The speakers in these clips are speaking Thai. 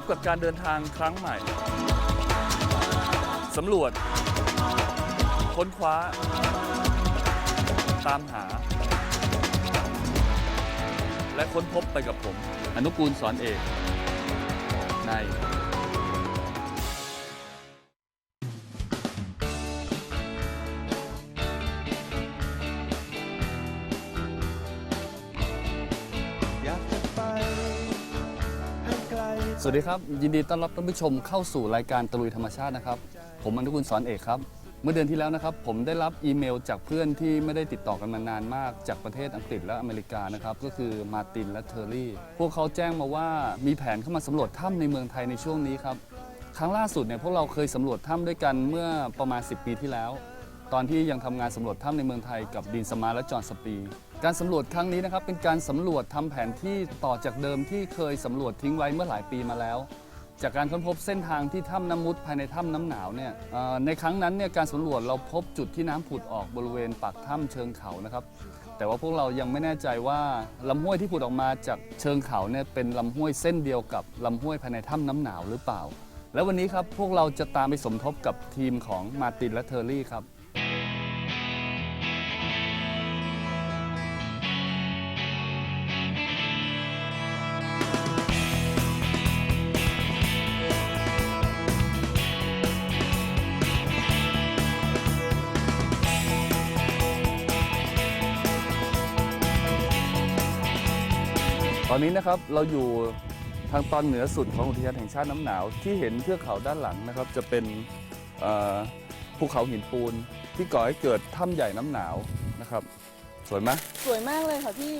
พบกับการเดินทางครั้งใหม่ สำรวจ ค้นคว้า ตามหา และค้นพบไปกับผม อนุกูลสอนเอกใน สวัสดีครับ ยินดีต้อนรับท่านผู้ชมเข้าสู่รายการตะลุยธรรมชาตินะครับ ผมอนุกุลสอนเอกครับ เมื่อเดือนที่แล้วนะครับ ผมได้รับอีเมลจากเพื่อนที่ไม่ได้ติดต่อกันมานานมาก จากประเทศอังกฤษและอเมริกานะครับก็คือมาตินและเทอร์รี่ พวกเขาแจ้งมาว่ามีแผนเข้ามาสำรวจถ้ำในเมืองไทยในช่วงนี้ครับครั้งล่าสุดเนี่ยพวกเราเคยสำรวจถ้ำด้วยกันเมื่อประมาณ 10 ปีที่แล้ว ตอนที่ยังทำงานสำรวจถ้ำในเมืองไทยกับดีนสมาร์และจอห์นสปี การสำรวจครั้งนี้นะครับเป็นการสำรวจทำแผนที่ต่อจากเดิมที่เคยสำรวจทิ้งไว้เมื่อหลายปีมาแล้ว จากการค้นพบเส้นทางที่ถ้ำน้ำมุดภายในถ้ำน้ำหนาวเนี่ยเอ่อในครั้งนั้นเนี่ยการสำรวจเราพบจุดที่น้ำผุดออกบริเวณปากถ้ำเชิงเขานะครับแต่ว่าพวกเรายังไม่แน่ใจว่าลำห้วยที่ผุดออกมาจากเชิงเขาเนี่ยเป็นลำห้วยเส้นเดียวกับลำห้วยภายในถ้ำน้ำหนาวหรือเปล่า แล้ววันนี้ครับพวกเราจะตามไปสมทบกับทีมของมาร์ตินและเทอร์รี่ครับ อนนี้นะครับเราอยู่ทางตอนเหนือสุดของอุทยานแห่งชาติน้ำหนาว ที่เห็นเทือกเขาด้านหลังนะครับ จะเป็นเอ่อภูเขาหินปูน ที่ก่อให้เกิดถ้ำใหญ่น้ำหนาวนะครับ สวยไหมสวยมากเลยค่ะพี่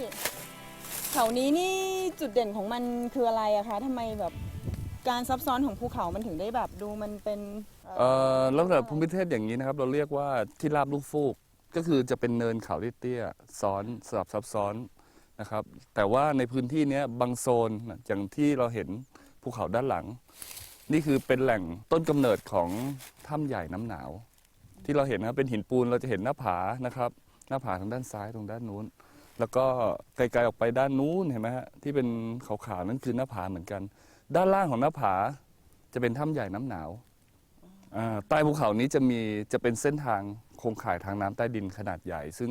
เขานี้นี่จุดเด่นของมันคืออะไรอะคะทำไมแบบการซับซ้อนของภูเขามันถึงได้แบบดูมันเป็นเอ่อลักษณะภูมิประเทศอย่างนี้นะครับ เราเรียกว่าที่ราบลูกฟูกก็คือจะเป็นเนินเขาที่เตี้ยซ้อนสลับซับซ้อน นะครับ แต่ว่าในพื้นที่นี้บางโซนอย่างที่เราเห็นภูเขาด้านหลัง นี่คือเป็นแหล่งต้นกำเนิดของถ้ำใหญ่น้ำหนาว ที่เราเห็นนะครับเป็นหินปูนเราจะเห็นหน้าผานะครับ หน้าผาทางด้านซ้ายตรงด้านนู้น แล้วก็ไกลๆออกไปด้านนู้นเห็นไหมฮะที่เป็นขาวๆนั่นคือหน้าผาเหมือนกัน ด้านล่างของหน้าผาจะเป็นถ้ำใหญ่น้ำหนาวใต้ภูเขานี้จะมีจะเป็นเส้นทางโครงข่ายทางน้ำใต้ดินขนาดใหญ่ ซึ่ง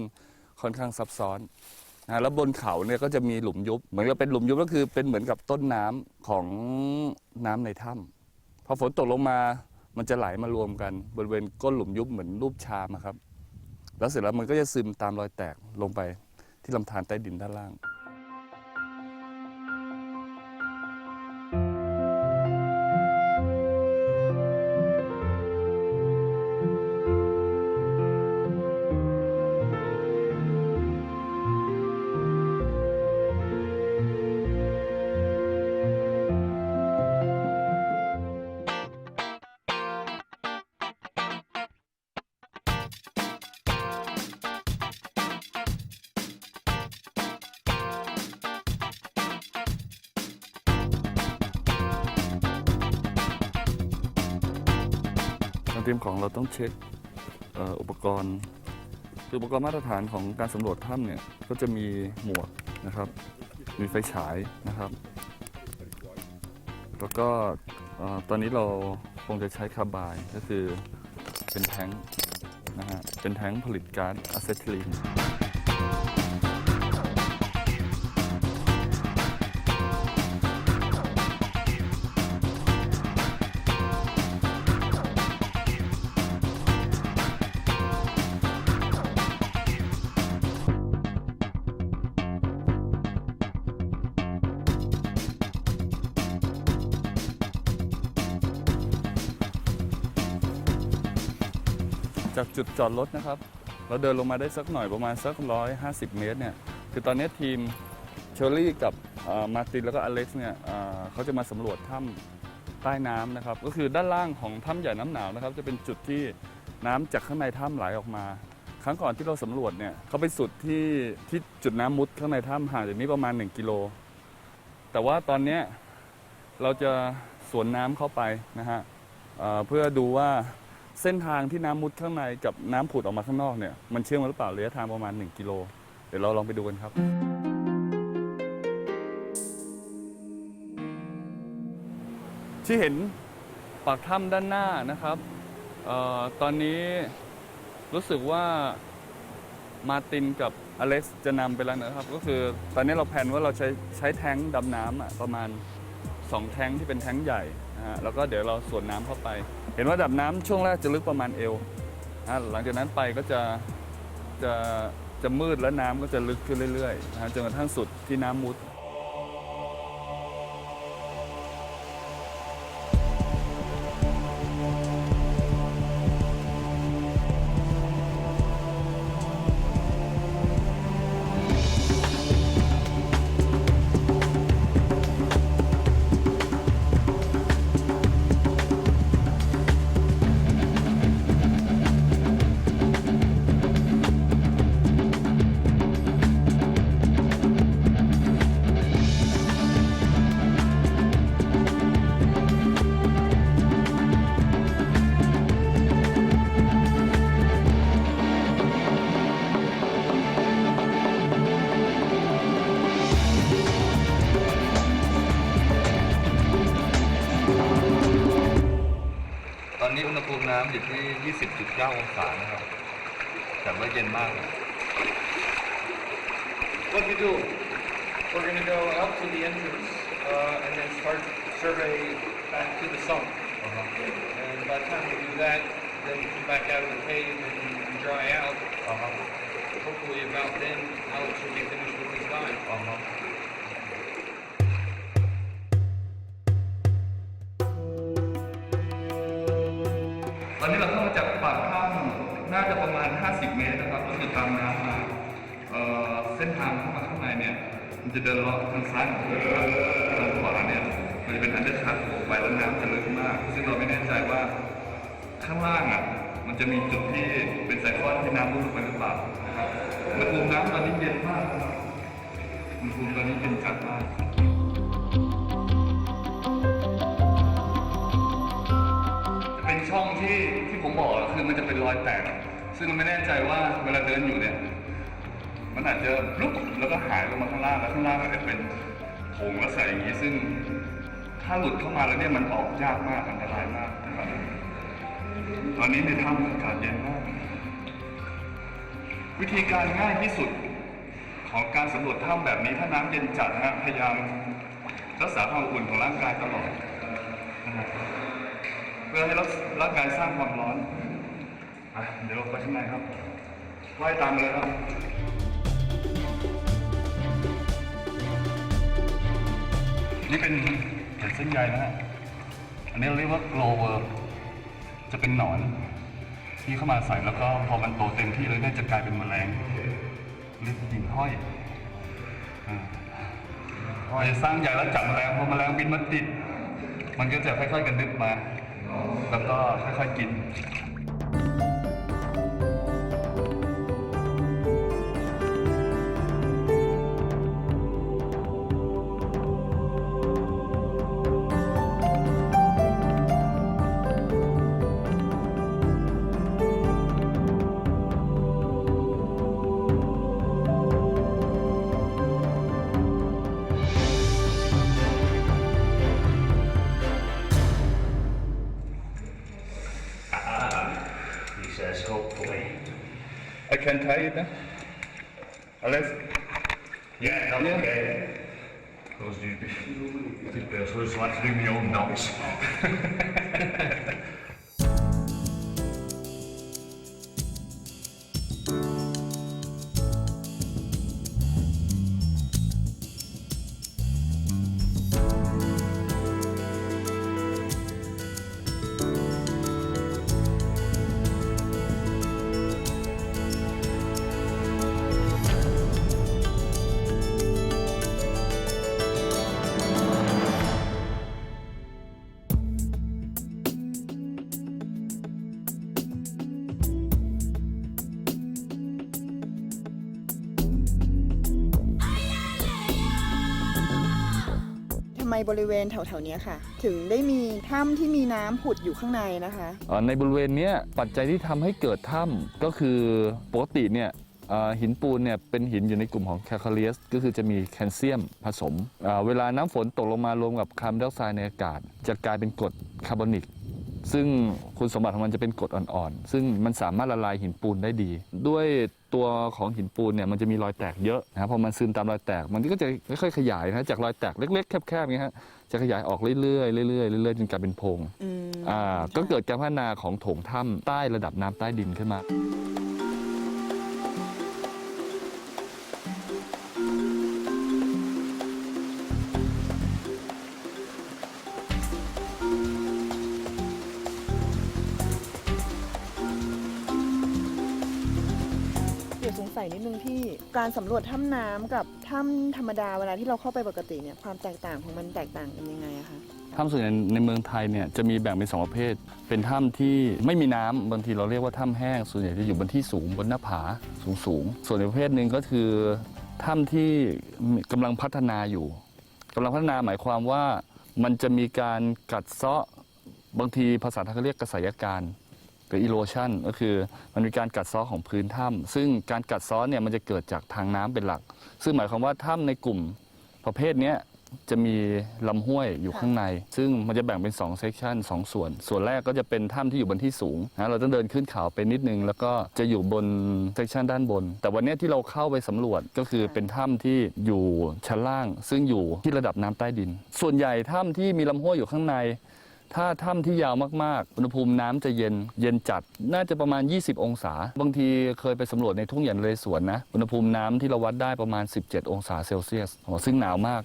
ค่อนข้างซับซ้อน นะแล้วบนเขาเนี่ยก็จะมีหลุมยุบ เหมือนกับเป็นหลุมยุบก็คือเป็นเหมือนกับต้นน้ำของน้ำในถ้ำพอฝนตกลงมามันจะไหลมารวมกัน บริเวณก้นหลุมยุบเหมือนรูปชามครับ แล้วเสร็จแล้วมันก็จะซึมตามรอยแตกลงไปที่ลำธารใต้ดินด้านล่าง ทางทีมของเราต้องเช็คอ,อุปกรณ์คืออุปกรณ์มาตรฐานของการสำรวจถ้ำเนี่ยก็จะมีหมวกนะครับ มีไฟฉายนะครับ แล้วก็ตอนนี้เราคงจะใช้คาร์บายก็คือเป็นแท้งนะฮะเป็นแท้งผลิตก๊าซอะเซทิลีน จุดจอดรถนะครับ เราเดินลงมาได้สักหน่อยประมาณสักร้อยห้าสิบเมตรเนี่ยคือตอนนี้ทีมเชอรี่กับมาตินแล้วก็อเล็กซ์เนี่ยเขาจะมาสำรวจถ้ำใต้น้ำนะครับ ก็คือด้านล่างของถ้ำใหญ่น้ำหนาวนะครับ จะเป็นจุดที่น้ำจากข้างในถ้ำไหลออกมา ครั้งก่อนที่เราสำรวจเนี่ยเขาไปสุดที่ที่จุดน้ำมุดข้างในถ้ำห่างจากนี้ประมาณ 1 กิโล แต่ว่าตอนนี้เราจะสวนน้ำเข้าไปนะฮะเพื่อดูว่า เส้นทางที่น้ำมุดข้างในกับน้ำผุดออกมาข้างนอกเนี่ยมันเชื่อมกันหรือเปล่าระยะทางประมาณ 1 กิโล เดี๋ยวเราลองไปดูกันครับ ที่เห็นปากถ้ำด้านหน้านะครับออตอนนี้รู้สึกว่ามาตินกับอเล็กซ์จะนำไปแล้วนะครับ ก็คือตอนนี้เราแพลนว่าเราใช้ใช้แท้งดำน้ำอะประมาณ 2 แท้งที่เป็นแท้งใหญ่นะฮะแล้วก็เดี๋ยวเราสวนน้ำเข้าไป เห็นว่าดับน้ำช่วงแรกจะลึกประมาณเอวนะหลังจากนั้นไปก็จะจะจะมืดและน้ำก็จะลึกขึ้นเรื่อยๆนะจนกระทั่งสุดที่น้ำมุด นนี้อุณหภูมิน้ำอยู่ที่ 20.9 องศานะครับ แต่ว่าเย็นมากนะ What we do? We're going to go out to the entrance uh, and then start survey back to the sump. And by the time we do that, then we come back out of the cave and, and dry out. Hopefully about then, Alex will be finished with his dive. ต ามน้ำมาเอ่อเส้นทางเข้ามาข้างในเนี่ย มันจะเดินเลาะทางซ้ายของเราทางขวาเนี่ย มันจะเป็นอันเดอร์คัทลงไปแล้วน้ำจะลึกมาก ซึ่งเราไม่แน่ใจว่าข้างล่างอะ มันจะมีจุดที่เป็นสายฟ้อนที่น้ำมุดลงไปหรือเปล่านะครับอุณหภูมิน้ำตอนนี้เย็นมากนะครับอุณหภูมิตอนนี้เย็นจัดมาก จะเป็นช่องที่ที่ผมบอกคือมันจะเป็นรอยแตก ซึ่งไม่แน่ใจว่าเวลาเดินอยู่เนี่ยมันอาจจะลุกแล้วก็หายลงมาข้างล่างแล้วข้างล่างอาจจะเป็นโถงลักษณะอย่างนี้ซึ่งถ้าหลุดเข้ามาแล้วเนี่ยมันออกยากมากอันตรายมากนะครับตอนนี้ในถ้ำอากาศเย็นมาก วิธีการง่ายที่สุดของการสำรวจถ้ำแบบนี้ถ้าน้ำเย็นจัดนะพยายามรักษาความอุ่นของร่างกายตลอดนะครับเพื่อให้ร่างกายสร้างความร้อน เดี๋ยวเราไปข้างในครับว่ายตามมาเลยครับนี่เป็นเห็ดเส้นใยนะฮะอันนี้เราเรียกว่า glower จะเป็นหนอน ที่เข้ามาใส่แล้วก็พอมันโตเต็มที่เลยเนี่ยจะกลายเป็นแมลงเรียกหิ่งห้อยอ่าพอจะสร้างใหญ่แล้วจับแมลงพอแมลงบินมาติด มันก็จะค่อยๆกันดึบมา แล้วก็ค่อยๆกิน can tell you that. Unless. Yeah, no, yeah. okay. Because you'd be, you'd be a slave to my own notes. ไมบริเวณแถวๆเนี้ยค่ะ ถึงได้มีถ้ำที่มีน้ำผุดอยู่ข้างในนะคะในบริเวณเนี้ยปัจจัยที่ทำให้เกิดถ้ำก็คือปกติเนี่ยอ่าหินปูนเนี่ยเป็นหินอยู่ในกลุ่มของแคลคาเลียสก็คือจะมีแคลเซียมผสมอ่าเวลาน้ำฝนตกลงมารวมกับคาร์บอนไดออกไซด์ในอากาศ จะกลายเป็นกรดคาร์บอนิก ซึ่งคุณสมบัติของมันจะเป็นกรดอ่อนๆ ซึ่งมันสามารถละลายหินปูนได้ดี ด้วย ตัวของหินปูนเนี่ยมันจะมีรอยแตกเยอะนะครับพอมันซึมตามรอยแตก มันก็จะค่อยๆขยายนะจากรอยแตกเล็ก ๆ แคบๆอย่างเงี้ยฮะจะขยายออกเรื่อยๆเรื่อยๆเรื่อยๆจนกลายเป็นโพรงอืมอ่าก็เกิดการพัฒนาของโถงถ้ำใต้ระดับน้ำใต้ดินขึ้นมา การสำรวจถ้ำน้ำกับถ้ำธรรมดาเวลาที่เราเข้าไปปกติเนี่ยความแตกต่างของมันแตกต่างกันยังไงอะคะถ้ำส่วนใหญ่ในเมืองไทยเนี่ยจะมีแบ่งเป็นสองประเภท เป็นถ้ำที่ไม่มีน้ำบางทีเราเรียกว่าถ้ำแห้ง ส่วนใหญ่จะอยู่บนที่สูงบนหน้าผาสูงสูงๆส่วนอีกประเภทหนึ่งก็คือถ้ำที่กำลังพัฒนาอยู่กำลังพัฒนาหมายความว่ามันจะมีการกัดเซาะบางทีภาษาไทยเขาเรียกกระสายการ รือ erosion ก็คือมันมีการกัดเซาะของพื้นถ้ำซึ่งการกัดเซาะเนี่ยมันจะเกิดจากทางน้ำเป็นหลัก ซึ่งหมายความว่าถ้ำในกลุ่มประเภทเนี้ยจะมีลำห้วยอยู่ข้างใน ซึ่งมันจะแบ่งเป็น2เซกชันสองส่วน ส่วนแรกก็จะเป็นถ้ำที่อยู่บนที่สูงนะเราต้องเดินขึ้นเขาไปนิดนึง แล้วก็จะอยู่บนเซกชันด้านบน แต่วันนี้ที่เราเข้าไปสำรวจก็คือเป็นถ้ำที่อยู่ชั้นล่าง ซึ่งอยู่ที่ระดับน้ำใต้ดิน ส่วนใหญ่ถ้ำที่มีลำห้วยอยู่ข้างใน ถ้าถ้ำที่ยาวมากๆ อุณหภูมิน้ำจะเย็น เย็นจัด น่าจะประมาณ 20 องศา บางทีเคยไปสำรวจในทุ่งหยันเลยสวนนะ อุณหภูมิน้ำที่เราวัดได้ประมาณ 17 องศาเซลเซียสโอ้ซึ่งหนาวมาก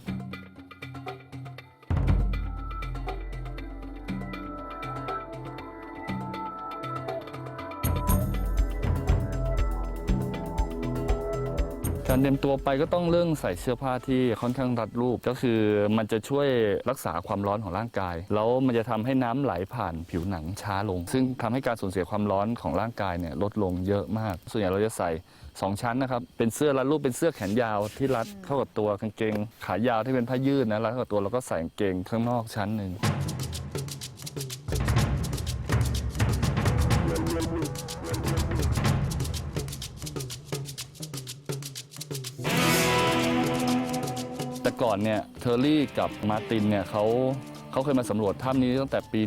การเตรียมตัวไปก็ต้องเรื่องใส่เสื้อผ้าที่ค่อนข้างรัดรูป ก็คือมันจะช่วยรักษาความร้อนของร่างกาย แล้วมันจะทำให้น้ำไหลผ่านผิวหนังช้าลง ซึ่งทำให้การสูญเสียความร้อนของร่างกายเนี่ยลดลงเยอะมาก ส่วนใหญ่เราจะใส่ 2 ชั้นนะครับ เป็นเสื้อรัดรูปเป็นเสื้อแขนยาวที่รัดเข้ากับตัวกางเกง ขายาวที่เป็นผ้ายืดนะรัดเข้ากับตัวแล้วก็ใส่กางเกงข้างนอกชั้นหนึ่ง ก่อนเนี่ยเทอร์รี่กับมาร์ตินเนี่ยเขาเขาเคยมาสำรวจถ้ำนี้ตั้งแต่ปี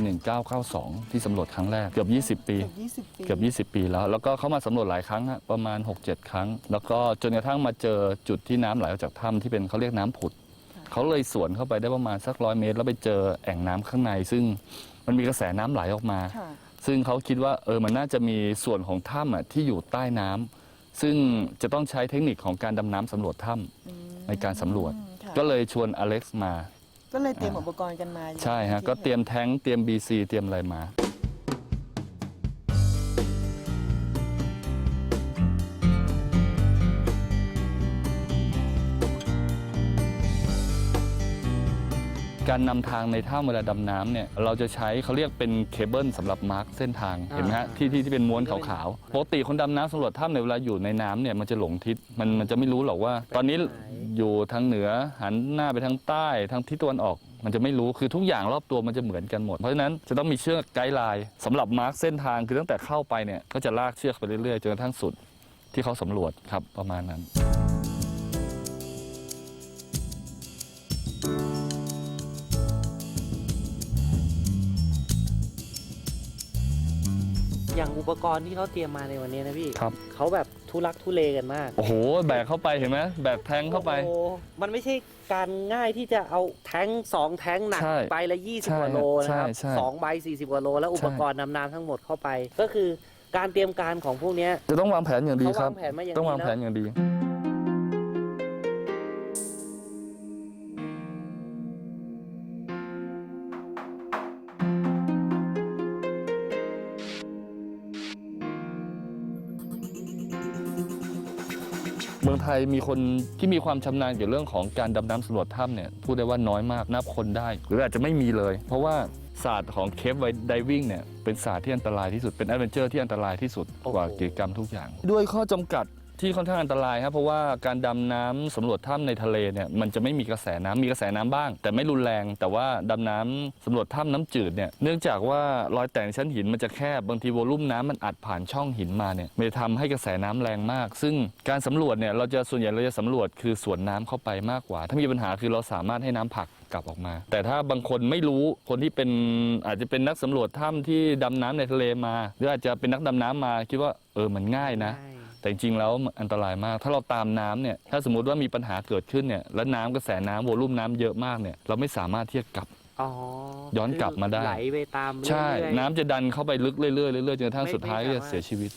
1992 ที่สำรวจครั้งแรกเกือบ 20 ปี เกือบ20 ปีเกือบ 20 ปีแล้ว แล้วก็เขามาสำรวจหลายครั้งฮะประมาณ 6-7 ครั้ง แล้วก็จนกระทั่งมาเจอจุดที่น้ำไหลออกจากถ้ำที่เป็นเขาเรียกน้ำผุด เขาเลยสวนเข้าไปได้ประมาณสักร้อยเมตร แล้วไปเจอแอ่งน้ำข้างใน ซึ่งมันมีกระแสน้ำไหลออกมา ค่ะ ซึ่งเขาคิดว่าเออมันน่าจะมีส่วนของถ้ำอะที่อยู่ใต้น้ำซึ่งจะต้องใช้เทคนิคของการดำน้ำสำรวจถ้ำในการสำรวจ ค่ะก็เลยชวนอเล็กซ์มา ก็เลยเตรียมอุปกรณ์กันมาใช่ฮะ ก็เตรียมแท้งเตรียม BC เตรียมอะไรมา การนำทางในถ้ำเวลาดำน้ำเนี่ยเราจะใช้เขาเรียกเป็นเคเบิลสำหรับมาร์กเส้นทางเห็นไหมฮะที่ที่ที่เป็นม้วนขาวๆปกติคนดำน้ำสำรวจถ้ำในยเวลาอยู่ในน้ำเนี่ยมันจะหลงทิศมันมันจะไม่รู้หรอกว่า ตอนนี้อยู่ทางเหนือหันหน้าไปทางใต้ทางทิศตะวันออก มันจะไม่รู้คือทุกอย่างรอบตัวมันจะเหมือนกันหมด เพราะฉะนั้นจะต้องมีเชือกไกด์ไลน์สำหรับมาร์กเส้นทางคือตั้งแต่เข้าไปเนี่ยก็จะลากเชือกไปเรื่อยๆจนกระทั่งสุดที่เขาสำรวจครับประมาณนั้น อย่างอุปกรณ์ที่เขาเตรียมมาในวันนี้นะพี่ครับ เขาแบบทุลักทุเลกันมากโอ้โห แบกเข้าไปเห็นไหมแบกแทงเข้าไป โอ้โหมันไม่ใช่การง่ายที่จะเอาแท้งสองแท้งหนักใช่ใบละใช่20กว่าโลนะครับใช่ใช่สองใบ 40กว่าโล แล้วอุปกรณ์นำน้ำทั้งหมดเข้าไป ก็คือการเตรียมการของพวกเนี้ย จะต้องวางแผนอย่างดีเขาครัวาบงแผนมาอย่างต้องดีวางแผนนะอย่างดี ไทยมีคนที่มีความชำนาญเกี่ยวกับเรื่องของการดำน้ำสำรวจถ้ำเนี่ยพูดได้ว่าน้อยมากนับคนได้ หรืออาจจะไม่มีเลย เพราะว่าศาสตร์ของเคฟไวดิวิ่งเนี่ยเป็นศาสตร์ที่อันตรายที่สุดเป็นแอดเวนเจอร์ที่อันตรายที่สุดกว่ากิจกรรมทุกอย่าง ด้วยข้อจำกัด ที่ค่อนข้างอันตรายครับเพราะว่าการดำน้ำสำรวจถ้ำในทะเลเนี่ยมันจะไม่มีกระแสน้ำมีกระแสน้ำบ้าง แต่ไม่รุนแรง แต่ว่าดำน้ำสำรวจถ้ำน้ำจืดเนี่ยเนื่องจากว่ารอยแตกในชั้นหินมันจะแคบบางทีโวลุ่มน้ำมันอัดผ่านช่องหินมาเนี่ยมันจะทำให้กระแสน้ำแรงมาก ซึ่งการสำรวจเนี่ยเราจะส่วนใหญ่เราจะสำรวจคือสวนน้ำเข้าไปมากกว่า ถ้ามีปัญหาคือเราสามารถให้น้ำผลักกลับออกมา แต่ถ้าบางคนไม่รู้คนที่เป็นอาจจะเป็นนักสำรวจถ้ำที่ดำน้ำในทะเลมา หรืออาจจะเป็นนักดำน้ำมาคิดว่าเออมันง่ายนะ ใช่ แต่จริงๆแล้วมันอันตรายมาก ถ้าเราตามน้ำเนี่ยถ้าสมมติว่ามีปัญหาเกิดขึ้นเนี่ยแล้วน้ำกระแสน้ำโวลุ่มน้ำเยอะมากเนี่ยเราไม่สามารถที่จะกลับ อ๋อย้อนกลับมาได้ ไหลไปตามใช่เรื่อยๆน้ำจะดันเข้าไปลึกเรื่อยๆเรื่อยๆจนกระทั่งไม่สุดท้ายไม่ก็จะสามารถเสียชีวิต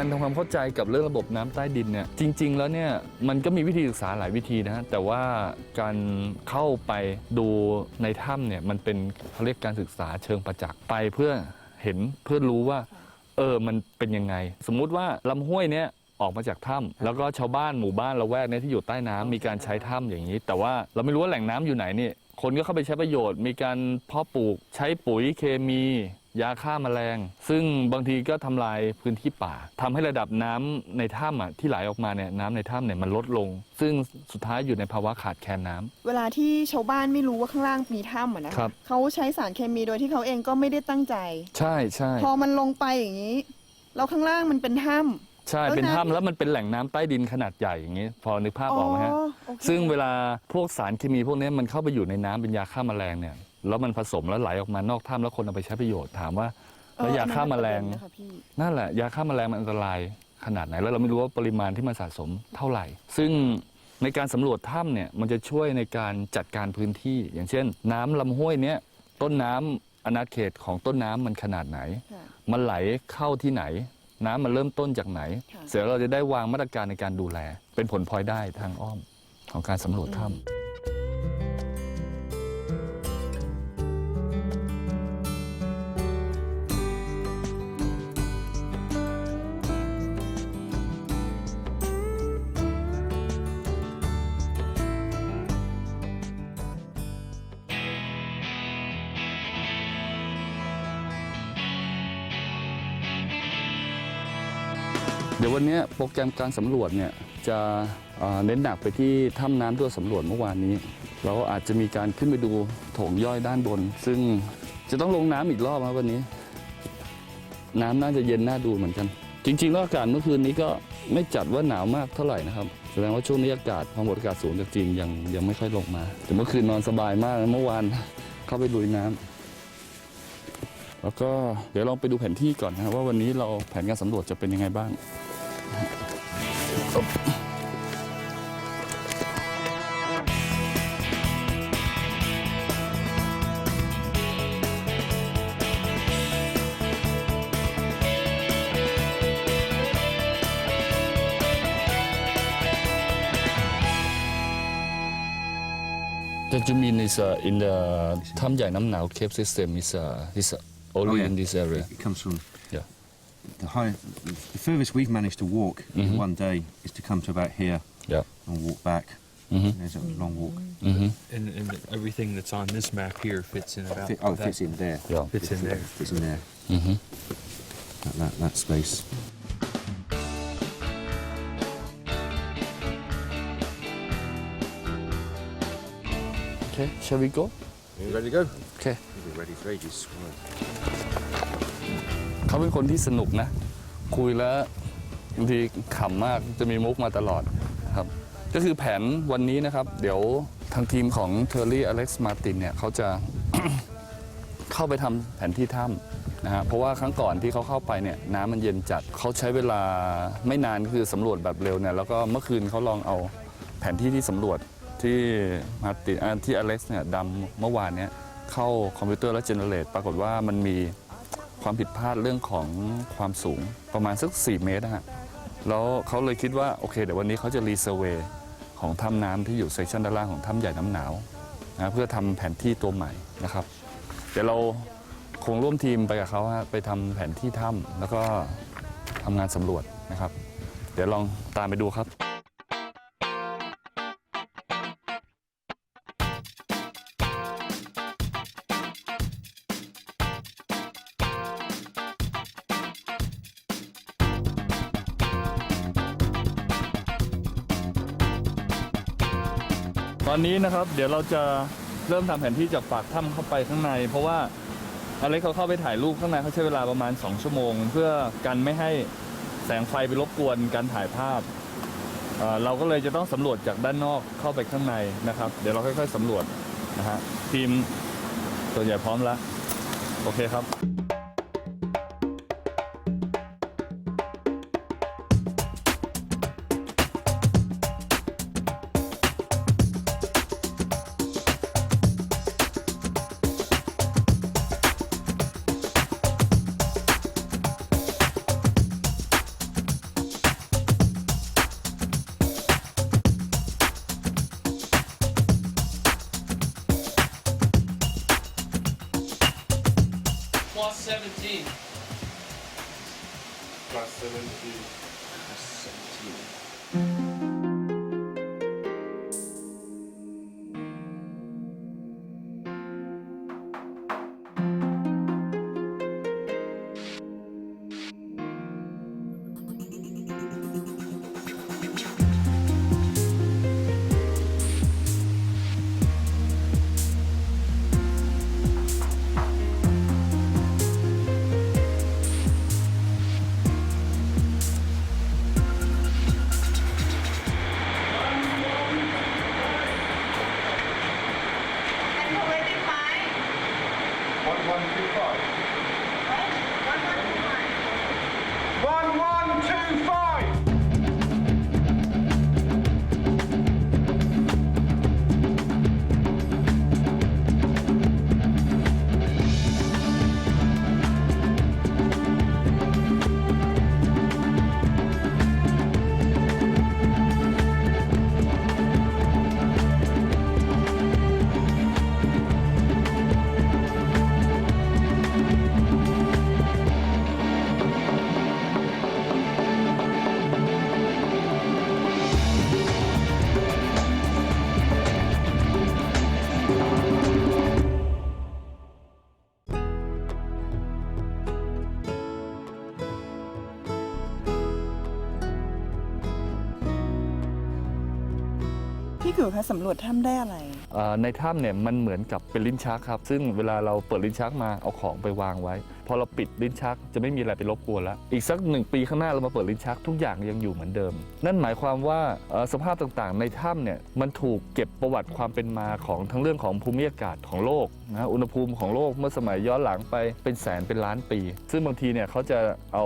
การทำความเข้าใจกับเรื่องระบบน้ำใต้ดินเนี่ยจริง ๆ แล้วเนี่ยมันก็มีวิธีศึกษาหลายวิธีนะฮะแต่ว่าการเข้าไปดูในถ้ำเนี่ยมันเป็นเขาเรียกการศึกษาเชิงประจักษ์ไปเพื่อเห็นเพื่อรู้ว่าเออมันเป็นยังไง สมมุติว่าลำห้วยเนี่ยออกมาจากถ้ำแล้วก็ชาวบ้านหมู่บ้านละแวกเนี่ยที่อยู่ใต้น้ำมีการใช้ถ้ำอย่างนี้ แต่ว่าเราไม่รู้ว่าแหล่งน้ำอยู่ไหนนี่คนก็เข้าไปใช้ประโยชน์ มีการเพาะปลูกใช้ปุ๋ยเคมี ยาฆ่าแมลง ซึ่งบางทีก็ทำลายพื้นที่ป่าทำให้ระดับน้ำในถ้ำอะที่ไหลออกมาเนี่ยน้ำในถ้ำเนี่ยมันลดลง ซึ่งสุดท้ายอยู่ในภาวะขาดแคลนน้ำเวลาที่ชาวบ้านไม่รู้ว่าข้างล่างมีถ้ำอะนะครัคะบเขาใช้สารเคมีโดยที่เขาเองก็ไม่ได้ตั้งใจ ใช่ใช่พอมันลงไปอย่างนี้แล้วข้างล่างมันเป็นถ้ำใช่แล้วเป็นน้ำถ้ำแล้วมันเป็นแหล่งน้ำใต้ดินขนาดใหญ่อย่างนี้ พอนึกภาพออกไหมฮะโอเคซึ่งเวลาพวกสารเคมีพวกนี้มันเข้าไปอยู่ในน้ำเป็นยาฆ่าแมลงเนี่ย แล้วมันผสมแล้วไหลออกมานอกถ้ำแล้วคนเอาไปใช้ประโยชน์ถามว่าเออแล้วยาฆ่าแมลงอันนั้นเป็นประเด็นนะคะพี่นั่นแหละยาฆ่าแมลงมันอันตรายขนาดไหน แล้วเราไม่รู้ว่าปริมาณที่มันสะสมเท่าไหร่ ซึ่งในการสำรวจถ้ำเนี่ยมันจะช่วยในการจัดการพื้นที่ อย่างเช่น น้ำลำห้วยเนี้ยต้นน้ำอาณาเขตของต้นน้ำมันขนาดไหน ค่ะ มันไหลเข้าที่ไหน น้ำมันเริ่มต้นจากไหน ค่ะ เสร็จแล้วเราจะได้วางมาตรการในการดูแล เป็นผลพลอยได้ทางอ้อมของการสำรวจถ้ำ วันนี้โปรแกรมการสำรวจเนี่ยจะเเน้นหนักไปที่ถ้ำน้ำที่เราสำรวจเมื่อวานนี้ เราอาจจะมีการขึ้นไปดูโถงย่อยด้านบน ซึ่งจะต้องลงน้ำอีกรอบครับวันนี้ น้ำน่าจะเย็นน่าดูเหมือนกัน จริงๆแล้วอากาศเมื่อคืนนี้ก็ไม่จัดว่าหนาวมากเท่าไหร่นะครับ แสดงว่าช่วงนี้อากาศความกดอากาศสูงจากจีนยังยังไม่ค่อยลงมา แต่เมื่อคืนนอนสบายมากเมื่อวานเข้าไปลุยน้ำแล้วก็เดี๋ยวลองไปดูแผนที่ก่อนนะครับว่าวันนี้เราแผนการสำรวจจะเป็นยังไงบ้าง Gentleman is uh, in the Tam Yai Nam Nao cave system is uh, is only oh, yeah. in this area. It comes from the high. The furthest we've managed to walk Mhm. in one day is to come to about here Yeah. and walk back. Mhm. There's a long walk. Mm-hmm. And, and everything that's on this map here fits in about Fit, oh, that. fits in there. Yeah. Fits in there. Fits in there. Mm-hmm. That, that, that space. Okay, shall we go? Are You ready to go? Okay. We'll be ready for ages. เขาเป็นคนที่สนุกนะ คุยแล้วบางทีขำมากจะมีมุกมาตลอดครับ ก็คือแผนวันนี้นะครับ เดี๋ยวทางทีมของเทอร์รี่อเล็กซ์มาตินเนี่ยเขาจะ เข้าไปทำแผนที่ถ้ำนะฮะเพราะว่าครั้งก่อนที่เขาเข้าไปเนี่ยน้ำมันเย็นจัดเขาใช้เวลาไม่นานคือสำรวจแบบเร็วเนี่ยแล้วก็เมื่อคืนเขาลองเอาแผนที่ที่สำรวจที่มาตินอ่าที่อเล็กซ์เนี่ยดำเมื่อวานเนี่ยเข้าคอมพิวเตอร์แล้วเจเนเรตปรากฏว่ามันมี ความผิดพลาดเรื่องของความสูงประมาณสัก 4 เมตรนะฮะแล้วเขาเลยคิดว่าโอเค เดี๋ยววันนี้เขาจะรีเซอร์เวย์ของถ้ำน้ำที่อยู่เซสชันด้านล่างของถ้ำใหญ่น้ำหนาวนะเพื่อทำแผนที่ตัวใหม่นะครับ เดี๋ยวเราคงร่วมทีมไปกับเขาฮะไปทำแผนที่ถ้ำแล้วก็ทำงานสำรวจนะครับ เดี๋ยวลองตามไปดูครับ อนนี้นะครับ เดี๋ยวเราจะเริ่มทำแผนที่จากปากถ้ำเข้าไปข้างใน เพราะว่าอเล็กเขาเข้าไปถ่ายรูปข้างในเขาใช้เวลาประมาณ 2 ชั่วโมง เพื่อกันไม่ให้แสงไฟไปรบกวนการถ่ายภาพเเราก็เลยจะต้องสำรวจจากด้านนอกเข้าไปข้างในนะครับ เดี๋ยวเราค่อยๆสำรวจนะฮะทีมส่วนใหญ่พร้อมแล้ว โอเคครับ คะสำรวจถ้ำได้อะไร ในถ้ำเนี่ยมันเหมือนกับเป็นลิ้นชักครับ ซึ่งเวลาเราเปิดลิ้นชักมาเอาของไปวางไว้ พอเราปิดลิ้นชักจะไม่มีอะไรไปรบกวนแล้ว อีกสักหนึ่งปีข้างหน้าเรามาเปิดลิ้นชักทุกอย่างยังอยู่เหมือนเดิม นั่นหมายความว่าสภาพต่างๆ ในถ้ำเนี่ยมันถูกเก็บประวัติความเป็นมาของทั้งเรื่องของภูมิอากาศของโลกนะอุณหภูมิของโลกเมื่อสมัยย้อนหลังไปเป็นแสนเป็นล้านปี ซึ่งบางทีเนี่ยเขาจะเอา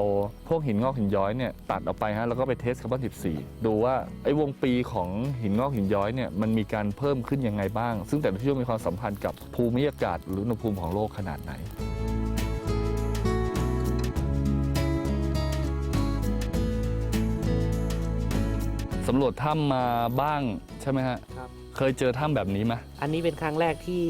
พวกหินงอกหินย้อยเนี่ยตัดออกไปฮะแล้วก็ไปเทสคาร์บอน14 ดูว่าไอ้วงปีของหินงอกหินย้อยเนี่ยมันมีการเพิ่มขึ้นยังไงบ้าง ซึ่งแต่ละที่มีความสัมพันธ์กับภูมิอากาศหรืออุณหภูมิของโลกขนาดไหนำรวจถ้ำมาบ้างใช่ไหมฮะครับ เคยเจอถ้ำแบบนี้ไหม อันนี้เป็นครั้งแรกที่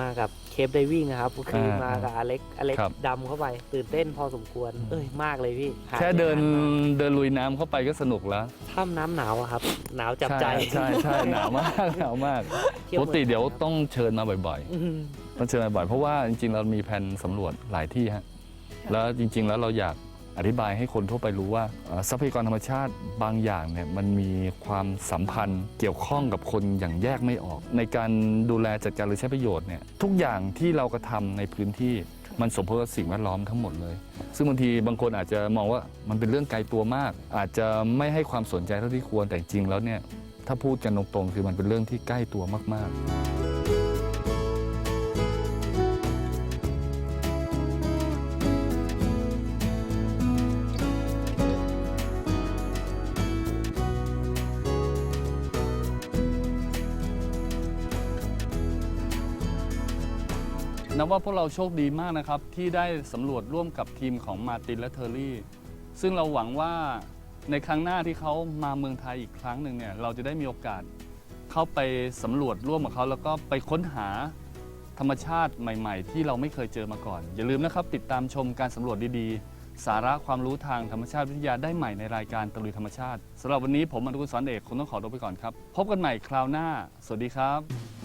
มากับเคปไดวิ่งนะครับก็คืออ่ามมากับอเล็กอเล็กครับ ดำเข้าไป ตื่นเต้นพอสมควร เอ้ยมากเลยพี่หายแค่ไปเดินามาเดินลุยน้ำเข้าไปก็สนุกแล้วถ้ำน้ำหนาวอะครับ หนาวจับใจ ใช่ใช่ใช่หนาวมากหนาวมากเที่ยวปกติเมืองไทยเดี๋ยวครับต้องเชิญมาบ่อยอืมๆต้องเชิญมาบ่อยเพราะว่าจริงๆ เรามีแผนสำรวจหลายที่ฮะแล้วจริง ๆ แล้วเราอยาก อธิบายให้คนทั่วไปรู้ว่าทรัพยากรธรรมชาติบางอย่างเนี่ยมันมีความสัมพันธ์เกี่ยวข้องกับคนอย่างแยกไม่ออก ในการดูแลจัดการหรือใช้ประโยชน์เนี่ยทุกอย่างที่เรากระทำในพื้นที่มันสมผลกับสิ่งแวดล้อมทั้งหมดเลย ซึ่งบางทีบางคนอาจจะมองว่ามันเป็นเรื่องไกลตัวมาก อาจจะไม่ให้ความสนใจเท่าที่ควรแต่จริงแล้วเนี่ยถ้าพูดกันตรงๆคือมันเป็นเรื่องที่ใกล้ตัวมากๆ นับว่าพวกเราโชคดีมากนะครับ ที่ได้สำรวจร่วมกับทีมของมาตินและเทอร์รี่ ซึ่งเราหวังว่าในครั้งหน้าที่เขามาเมืองไทยอีกครั้งหนึ่งเนี่ยเราจะได้มีโอกาสเข้าไปสำรวจร่วมกับเขา แล้วก็ไปค้นหาธรรมชาติใหม่ ๆ ที่เราไม่เคยเจอมาก่อน อย่าลืมนะครับ ติดตามชมการสำรวจดีๆ สาระความรู้ทางธรรมชาติวิทยาได้ใหม่ในรายการตะลุยธรรมชาติสำหรับวันนี้ผมอนุกุลสอนเอกคงต้องขอตัวไปก่อนครับ พบกันใหม่คราวหน้า สวัสดีครับ